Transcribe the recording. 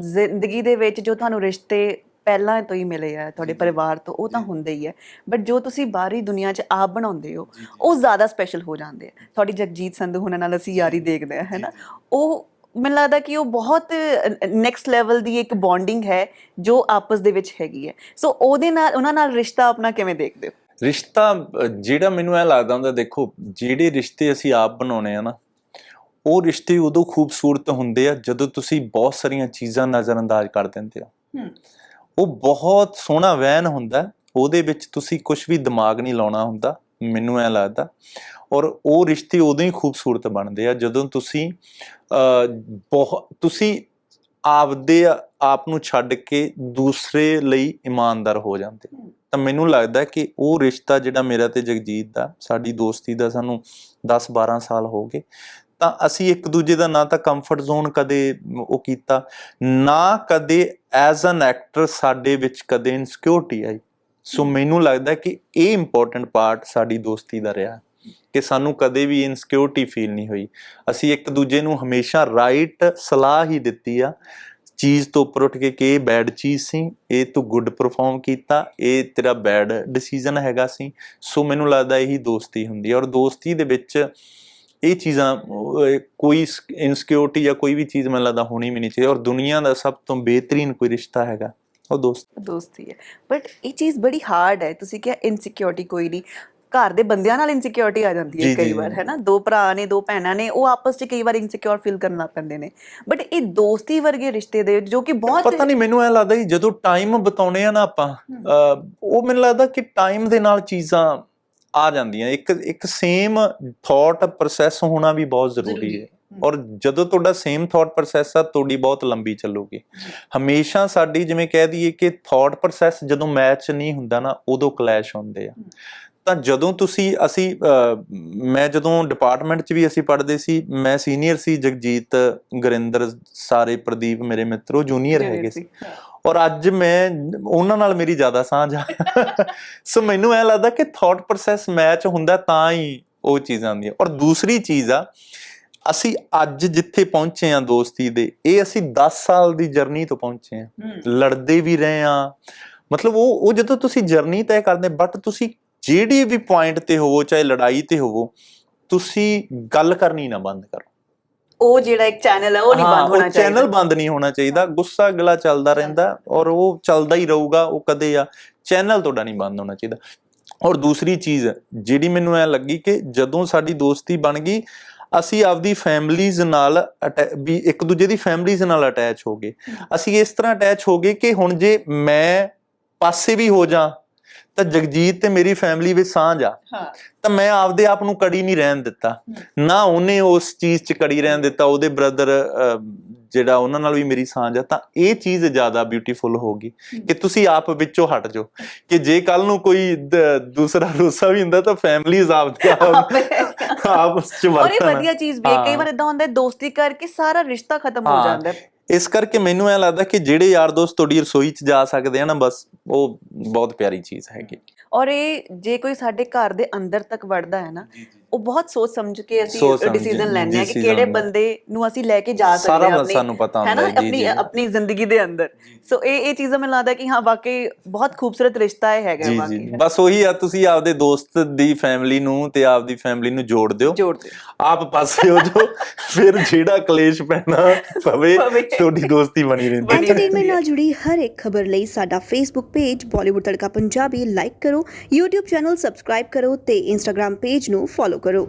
ਜ਼ਿੰਦਗੀ ਦੇ ਵਿੱਚ ਜੋ ਤੁਹਾਨੂੰ ਰਿਸ਼ਤੇ ਪਹਿਲਾਂ ਤੋਂ ਹੀ ਮਿਲੇ ਆ ਤੁਹਾਡੇ ਪਰਿਵਾਰ ਤੋਂ ਉਹ ਤਾਂ ਹੁੰਦੇ ਹੀ ਹੈ ਬਟ ਜੋ ਤੁਸੀਂ ਬਾਹਰੀ ਦੁਨੀਆ 'ਚ ਆਪ ਬਣਾਉਂਦੇ ਹੋ ਉਹ ਜ਼ਿਆਦਾ ਸਪੈਸ਼ਲ ਹੋ ਜਾਂਦੇ ਆ। ਤੁਹਾਡੀ ਜਗਜੀਤ ਸੰਧੂ ਹੁਣਾਂ ਨਾਲ ਅਸੀਂ ਯਾਰੀ ਦੇਖਦੇ ਆ ਹੈਨਾ ਉਹ ਮੈਨੂੰ ਲੱਗਦਾ ਕਿ ਉਹ ਬਹੁਤ ਨੈਕਸਟ ਲੈਵਲ ਦੀ ਇੱਕ ਬੌਂਡਿੰਗ ਹੈ ਜੋ ਆਪਸ ਦੇ ਵਿੱਚ ਹੈਗੀ ਹੈ। ਸੋ ਉਹਦੇ ਨਾਲ ਉਹਨਾਂ ਨਾਲ ਰਿਸ਼ਤਾ ਆਪਣਾ ਕਿਵੇਂ ਦੇਖਦੇ ਹੋ? ਰਿਸ਼ਤਾ ਜਿਹੜਾ ਮੈਨੂੰ ਐ ਲੱਗਦਾ ਹੁੰਦਾ ਦੇਖੋ ਜਿਹੜੇ ਰਿਸ਼ਤੇ ਅਸੀਂ ਆਪ ਬਣਾਉਣੇ ਆ ਨਾ ਉਹ ਰਿਸ਼ਤੇ ਉਦੋਂ ਖੂਬਸੂਰਤ ਹੁੰਦੇ ਆ ਜਦੋਂ ਤੁਸੀਂ ਬਹੁਤ ਸਾਰੀਆਂ ਚੀਜ਼ਾਂ ਨਜ਼ਰਅੰਦਾਜ਼ ਕਰ ਦਿੰਦੇ ਹੋ। ਉਹ ਬਹੁਤ ਸੋਹਣਾ ਵਹਿਨ ਹੁੰਦਾ। ਉਹਦੇ ਵਿੱਚ ਤੁਸੀਂ ਕੁਝ ਵੀ ਦਿਮਾਗ ਨਹੀਂ ਲਾਉਣਾ ਹੁੰਦਾ ਮੈਨੂੰ ਐ ਲੱਗਦਾ ਔਰ ਉਹ ਰਿਸ਼ਤੇ ਉਦੋਂ ਹੀ ਖੂਬਸੂਰਤ ਬਣਦੇ ਆ ਜਦੋਂ ਤੁਸੀਂ ਬਹੁਤ ਤੁਸੀਂ ਆਪਦੇ ਆਪ ਨੂੰ ਛੱਡ ਕੇ ਦੂਸਰੇ ਲਈ ਇਮਾਨਦਾਰ ਹੋ ਜਾਂਦੇ। ਤਾਂ ਮੈਨੂੰ ਲੱਗਦਾ ਕਿ ਉਹ ਰਿਸ਼ਤਾ ਜਿਹੜਾ ਮੇਰਾ ਤੇ ਜਗਜੀਤ ਦਾ ਸਾਡੀ ਦੋਸਤੀ ਦਾ ਸਾਨੂੰ 10 12 ਸਾਲ ਹੋ ਗਏ ਤਾਂ ਅਸੀਂ ਇੱਕ ਦੂਜੇ ਦਾ ਨਾ ਤਾਂ ਕੰਫਰਟ ਜ਼ੋਨ ਕਦੇ ਉਹ ਕੀਤਾ ਨਾ ਕਦੇ ਐਜ਼ ਐਨ ਐਕਟਰ ਸਾਡੇ ਵਿੱਚ ਕਦੇ ਇਨਸਿਕਿਉਰਿਟੀ ਆਈ। ਸੋ ਮੈਨੂੰ ਲੱਗਦਾ ਕਿ ਇਹ ਇੰਪੋਰਟੈਂਟ ਪਾਰਟ ਸਾਡੀ ਦੋਸਤੀ ਦਾ ਰਿਹਾ ਕਿ ਸਾਨੂੰ ਕਦੇ ਵੀ ਇਨਸਿਕਿਉਰਿਟੀ ਫੀਲ ਨਹੀਂ ਹੋਈ। ਅਸੀਂ ਇੱਕ ਦੂਜੇ ਨੂੰ ਹਮੇਸ਼ਾ ਰਾਈਟ ਸਲਾਹ ਹੀ ਦਿੱਤੀ ਆ ਚੀਜ਼ ਤੋਂ ਉੱਪਰ ਉੱਠ ਕੇ ਕਿ ਇਹ ਬੈਡ ਚੀਜ਼ ਸੀ ਇਹ ਤੂੰ ਗੁੱਡ ਪਰਫਾਰਮ ਕੀਤਾ ਇਹ ਤੇਰਾ ਬੈਡ ਡਿਸੀਜਨ ਹੈਗਾ ਸੀ। ਸੋ ਮੈਨੂੰ ਲੱਗਦਾ ਇਹੀ ਦੋਸਤੀ ਹੁੰਦੀ ਹੈ ਔਰ ਦੋਸਤੀ ਦੇ ਵਿੱਚ ਇਹ ਚੀਜ਼ਾਂ ਕੋਈ ਇਨਸਿਕਿਉਰਿਟੀ ਜਾਂ ਕੋਈ ਵੀ ਚੀਜ਼ ਮੈਨੂੰ ਲੱਗਦਾ ਹੋਣੀ ਵੀ ਨਹੀਂ ਚਾਹੀਦੀ ਔਰ ਦੁਨੀਆ ਦਾ ਸਭ ਤੋਂ ਬਿਹਤਰੀਨ ਕੋਈ ਰਿਸ਼ਤਾ ਹੈਗਾ ਉਹ ਦੋਸਤ। ਦੋਸਤੀ ਹੈ। ਬਟ ਇਹ ਚੀਜ਼ ਬੜੀ ਹਾਰਡ ਹੈ। ਤੁਸੀਂ ਕਿਹਾ ਇਨਸਿਕਿਉਰਿਟੀ ਕੋਈ ਨਹੀਂ। ਘਰ ਦੇ ਬੰਦਿਆਂ ਨਾਲ ਇਨਸਿਕਿਉਰਿਟੀ ਆ ਜਾਂਦੀ ਹੈ ਕਈ ਵਾਰ ਜੀ। ਹੈ ਨਾ ਦੋ ਭਰਾ ਨੇ ਦੋ ਭੈਣਾਂ ਨੇ ਉਹ ਆਪਸ 'ਚ ਕਈ ਵਾਰ ਇਨਸਿਕਿਉਰ ਫੀਲ ਕਰਨ ਲੱਗ ਪੈਂਦੇ ਨੇ। ਬਟ ਇਹ ਦੋਸਤੀ ਵਰਗੇ ਰਿਸ਼ਤੇ ਦੇ ਜੋ ਕਿ ਬਹੁਤ ਪਤਾ ਨਹੀਂ ਮੈਨੂੰ ਐ ਲੱਗਦਾ ਜਦੋਂ ਟਾਈਮ ਬਤਾਉਣੇ ਆ ਨਾ ਆਪਾਂ ਉਹ ਮੈਨੂੰ ਲੱਗਦਾ ਕਿ ਟਾਈਮ ਦੇ ਨਾਲ ਚੀਜ਼ਾਂ ਆ ਜਾਂਦੀਆਂ। ਇੱਕ ਇੱਕ ਸੇਮ ਥਾਟ ਪ੍ਰੋਸੈਸ ਹੋਣਾ ਵੀ ਬਹੁਤ ਜ਼ਰੂਰੀ ਹੈ। ਔਰ ਜਦੋਂ ਤੁਹਾਡਾ ਸੇਮ ਥਾਟ ਪ੍ਰੋਸੈਸ ਆ ਤੁਹਾਡੀ ਬਹੁਤ ਲੰਬੀ ਚੱਲੂਗੀ। ਹਮੇਸ਼ਾ ਸਾਡੀ ਜਿਵੇਂ ਕਹਿ ਦਈਏ ਕਿ ਥਾਟ ਪ੍ਰੋਸੈਸ ਜਦੋਂ ਮੈਚ ਨਹੀਂ ਹੁੰਦਾ ਨਾ ਉਦੋਂ ਕਲੈਸ਼ ਹੁੰਦੇ ਆ। ਤਾਂ ਜਦੋਂ ਤੁਸੀਂ ਅਸੀਂ ਮੈਂ ਜਦੋਂ ਡਿਪਾਰਟਮੈਂਟ 'ਚ ਵੀ ਅਸੀਂ ਪੜ੍ਹਦੇ ਸੀ ਮੈਂ ਸੀਨੀਅਰ ਸੀ ਜਗਜੀਤ ਗੁਰਿੰਦਰ ਸਾਰੇ ਪ੍ਰਦੀਪ ਮੇਰੇ ਮਿੱਤਰੋ ਜੂਨੀਅਰ ਹੈਗੇ ਸੀ। ਔਰ ਅੱਜ ਮੈਂ ਉਹਨਾਂ ਨਾਲ ਮੇਰੀ ਜ਼ਿਆਦਾ ਸਾਂਝ ਆ। ਸੋ ਮੈਨੂੰ ਐ ਲੱਗਦਾ ਕਿ ਥਾਟ ਪ੍ਰੋਸੈਸ ਮੈਚ ਹੁੰਦਾ ਤਾਂ ਹੀ ਉਹ ਚੀਜ਼ਾਂ ਆਉਂਦੀਆਂ। ਔਰ ਦੂਸਰੀ ਚੀਜ਼ ਆ ਅਸੀਂ ਅੱਜ ਜਿੱਥੇ ਪਹੁੰਚੇ ਆ ਦੋਸਤੀ ਦੇ ਇਹ ਅਸੀਂ 10 ਸਾਲ ਦੀ ਜਰਨੀ ਤੋਂ ਪਹੁੰਚੇ ਆ ਲੜਦੇ ਵੀ ਰਹੇ ਆ ਮਤਲਬ ਉਹ ਉਹ ਜਦੋਂ ਤੁਸੀਂ ਜਰਨੀ ਤੈਅ ਕਰਦੇ ਬਟ ਤੁਸੀਂ ਜਿਹੜੀ ਵੀ ਪੁਆਇੰਟ ਤੇ ਹੋਵੋ ਚਾਹੇ ਲੜਾਈ ਤੇ ਹੋਵੋ ਤੁਸੀਂ ਗੱਲ ਕਰਨੀ ਨਾ ਬੰਦ ਕਰੋ। ਉਹ ਜਿਹੜਾ ਇੱਕ ਚੈਨਲ ਹੈ ਉਹ ਨਹੀਂ ਬੰਦ ਹੋਣਾ ਚਾਹੀਦਾ। ਚੈਨਲ ਬੰਦ ਨਹੀਂ ਹੋਣਾ ਚਾਹੀਦਾ। ਗੁੱਸਾ ਗਿਲਾ ਚੱਲਦਾ ਰਹਿੰਦਾ ਔਰ ਉਹ ਚੱਲਦਾ ਹੀ ਰਹੂਗਾ ਉਹ ਕਦੇ ਆ। ਚੈਨਲ ਤੁਹਾਡਾ ਨਹੀਂ ਬੰਦ ਹੋਣਾ ਚਾਹੀਦਾ। ਔਰ ਦੂਸਰੀ ਚੀਜ਼ ਜਿਹੜੀ ਮੈਨੂੰ ਐ ਲੱਗੀ ਕਿ ਜਦੋਂ ਸਾਡੀ ਦੋਸਤੀ ਬਣ ਗਈ ਅਸੀਂ ਆਪਦੀ ਫੈਮਲੀਜ਼ ਨਾਲ ਵੀ ਇੱਕ ਦੂਜੇ ਦੀ ਫੈਮਲੀਜ਼ ਨਾਲ ਅਟੈਚ ਹੋ ਗਏ। ਅਸੀਂ ਇਸ ਤਰ੍ਹਾਂ ਅਟੈਚ ਹੋ ਗਏ ਕਿ ਹੁਣ ਜੇ ਮੈਂ ਪਾਸੇ ਵੀ ਹੋ ਜਾ ਤਾਂ ਜਗਜੀਤ ਤੇ ਮੇਰੀ ਫੈਮਿਲੀ ਵਿੱਚ ਸਾਂਝ ਆ। ਤਾਂ ਮੈਂ ਆਪਦੇ ਆਪ ਨੂੰ ਕੜੀ ਨਹੀਂ ਰਹਿਣ ਦਿੱਤਾ। ਨਾ ਉਹਨੇ ਉਸ ਚੀਜ਼ 'ਚ ਕੜੀ ਰਹਿਣ ਦਿੱਤਾ ਉਹਦੇ ਬ੍ਰਦਰ ਜਿਹੜਾ ਉਹਨਾਂ ਨਾਲ ਵੀ ਮੇਰੀ ਸਾਂਝ ਆ ਤਾਂ ਇਹ ਚੀਜ਼ ਜ਼ਿਆਦਾ ਬਿਊਟੀਫੁਲ ਹੋਗੀ ਕਿ ਤੁਸੀਂ ਆਪ ਵਿੱਚੋਂ ਹਟ ਜਾਓ। ਕਿ ਜੇ ਕੱਲ ਨੂੰ ਕੋਈ ਦੂਸਰਾ ਰੋਸਾ ਵੀ ਹੁੰਦਾ ਤਾਂ ਫੈਮਲੀਜ਼ ਆਪਦੇ ਆਪ ਆਪਸ 'ਚ ਔਰ ਇਹ ਵਰਤਣ। ਵਧੀਆ ਚੀਜ਼ ਵੀ ਹੈ। ਕਈ। ਵਾਰ ਇਦਾਂ ਹੁੰਦਾ ਦੋਸਤੀ ਕਰਕੇ ਸਾਰਾ ਰਿਸ਼ਤਾ ਖਤਮ ਹੋ ਹਾਂ। ਜਾਂਦਾ ਹੈ। ਇਸ ਕਰਕੇ ਮੈਨੂੰ ਐ ਲੱਗਦਾ ਕਿ ਜਿਹੜੇ ਯਾਰ ਦੋਸਤ ਤੁਹਾਡੀ ਰਸੋਈ 'ਚ ਜਾ ਸਕਦੇ ਆ ਨਾ ਬਸ ਉਹ ਬਹੁਤ ਪਿਆਰੀ ਚੀਜ਼ ਹੈਗੀ। ਔਰ ਇਹ ਜੇ ਕੋਈ ਸਾਡੇ ਘਰ ਦੇ ਅੰਦਰ ਤੱਕ ਵੜਦਾ ਹੈ ਨਾ ਉਹ ਬਹੁਤ ਸੋਚ ਸਮਝ ਕੇ ਅਸੀਂ ਡਿਸੀਜਨ ਲੈਂਦੇ ਆ ਕਿ ਕਿਹੜੇ। ਬੰਦੇ ਨੂੰ ਅਸੀਂ ਲੈ ਕੇ ਜਾ ਸਕਦੇ ਸਾਰਾ ਹਾਂ ਬਸ ਸਾਨੂੰ ਪਤਾ ਹੈ ਹੁੰਦਾ ਜੀ, ਆਪਣੀ ਜੀ। ਆਪਣੀ ਜ਼ਿੰਦਗੀ ਦੇ ਅੰਦਰ ਸੋ ਇਹ ਇਹ ਚੀਜ਼ਾਂ ਮੈਨੂੰ ਲੱਗਦਾ ਕਿ ਹਾਂ ਵਾਕਈ ਬਹੁਤ ਖੂਬਸੂਰਤ ਰਿਸ਼ਤਾ ਹੈ ਹੈਗਾ ਜੀ ਵਾਕਈ ਜੀ ਬਸ ਉਹੀ ਆ ਤੁਸੀਂ ਆਪਦੇ ਦੋਸਤ ਦੀ ਫੈਮਿਲੀ ਨੂੰ ਤੇ ਆਪਦੀ ਫੈਮਿਲੀ ਨੂੰ ਜੋੜ ਦਿਓ ਜੋੜ ਦੇ ਆਪ ਪਾਸੇ ਹੋ ਜਾਓ ਫਿਰ ਜਿਹੜਾ ਕਲੇਸ਼ ਪੈਣਾ ਪਵੇ। ਤੁਹਾਡੀ ਦੋਸਤੀ ਬਣੀ ਰਹਿੰਦੀ ਹੈ। ਐਂਟਰਟੇਨਮੈਂਟ ਨਾਲ ਜੁੜੀ ਹਰ ਇੱਕ ਖਬਰ ਲਈ ਸਾਡਾ Facebook page Bollywood Tadka Punjabi like ਕਰੋ YouTube ਚੈਨਲ ਸਬਸਕ੍ਰਾਈਬ ਕਰੋ ਤੇ Instagram ਪੇਜ ਨੂੰ ਫੋਲੋ ਕਰੋ